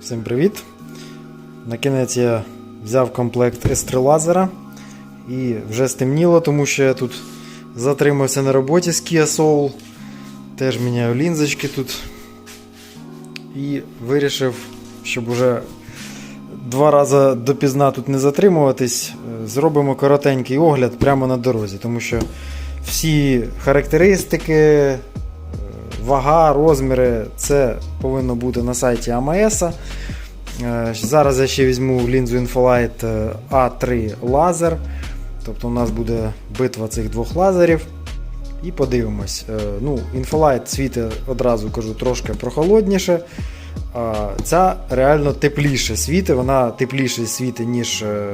Всім привіт! На кінець я взяв комплект S3 лазера і вже стемніло, тому що я тут затримався на роботі з Kia Soul. Теж міняю лінзочки тут. І вирішив, щоб уже два рази допізна тут не затримуватись, е, зробимо коротенький огляд прямо на дорозі, тому що всі характеристики, вага, розміри це повинно бути на сайті АМС. Е, Зараз я ще візьму лінзу Infolight е, A3 лазер. Тобто у нас буде битва цих двох лазерів. І подивимось. Е, Ну, Infolight світить одразу кажу трошки прохолодніше. Ця реально тепліше світить, вона тепліше світить, ніж е,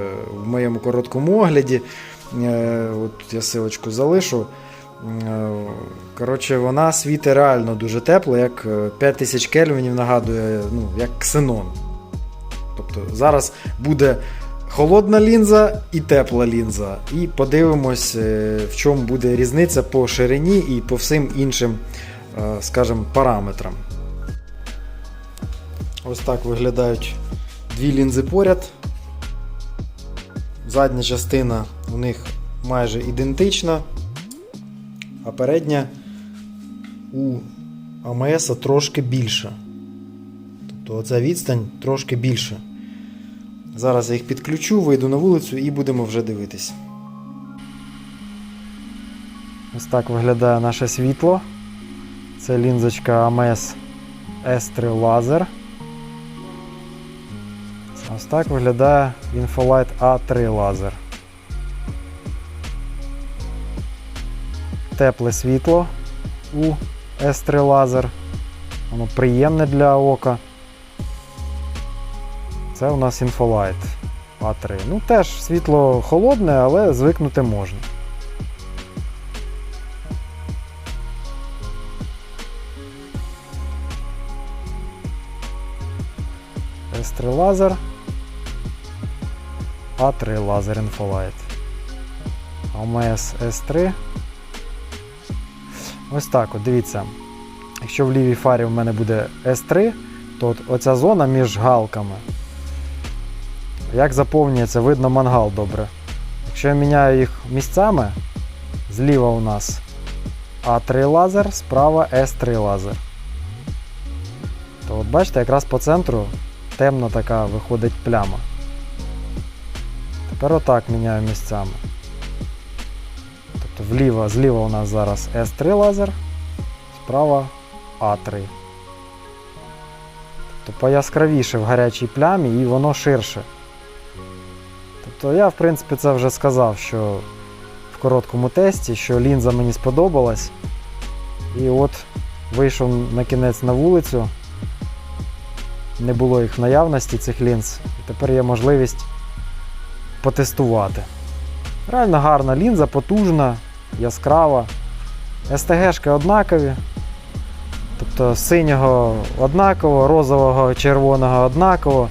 в моєму короткому огляді. Е, От я силочку залишу. Е, Коротше, вона світить реально дуже тепло, як е, 5000 кельвінів нагадує, ну, як ксенон. Тобто зараз буде холодна лінза і тепла лінза. І подивимось, е, в чому буде різниця по ширині і по всім іншим, е, скажімо, параметрам. Ось так виглядають дві лінзи поряд. Задня частина у них майже ідентична, а передня у АМС трошки більша. Тобто оця відстань трошки більша. Зараз я їх підключу, вийду на вулицю і будемо вже дивитись. Ось так виглядає наше світло. Це лінзочка AMS S3 Laser. Ось так виглядає Infolight A3 лазер. Тепле світло у S3 лазер. Воно приємне для ока. Це у нас Infolight A3. Ну, теж світло холодне, але звикнути можна. S3 лазер. A3 лазер Infolight. AMS S3. Ось так, от дивіться. Якщо в лівій фарі в мене буде S3, то от оця зона між галками. Як заповнюється, видно мангал добре. Якщо я міняю їх місцями, зліва у нас А3 лазер, справа С3 лазер. То от бачите, якраз по центру темна така виходить пляма. Тепер отак міняю місцями. Вліво, зліва у нас зараз S3 лазер, справа А3. Тобто пояскравіше в гарячій плямі і воно ширше. Тобто я, в принципі, це вже сказав, що в короткому тесті, що лінза мені сподобалась. І от вийшов на кінець на вулицю. Не було їх в наявності, цих лінз. І тепер є можливість потестувати. Реально гарна лінза, потужна, яскрава. СТГшки однакові. Тобто синього однаково, розового, червоного однаково.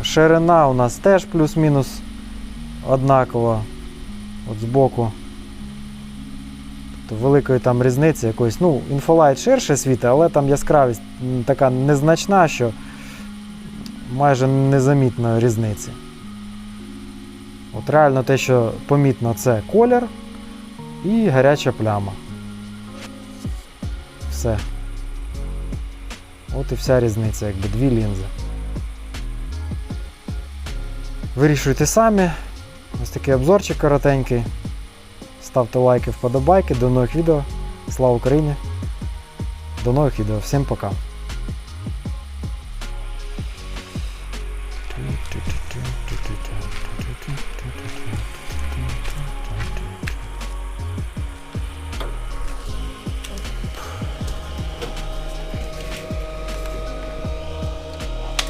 Е, Ширина у нас теж плюс-мінус однакова. От збоку. Тобто великої там різниці якоїсь. Ну, інфолайт ширше світить, але там яскравість така незначна, що майже незамітно різниці. От реально те, що помітно, це колір і гаряча пляма. Все. От і вся різниця, якби дві лінзи. Вирішуйте самі. Ось такий обзорчик коротенький. Ставте лайки, вподобайки. До нових відео. Слава Україні! До нових відео. Всім пока! do, do, do.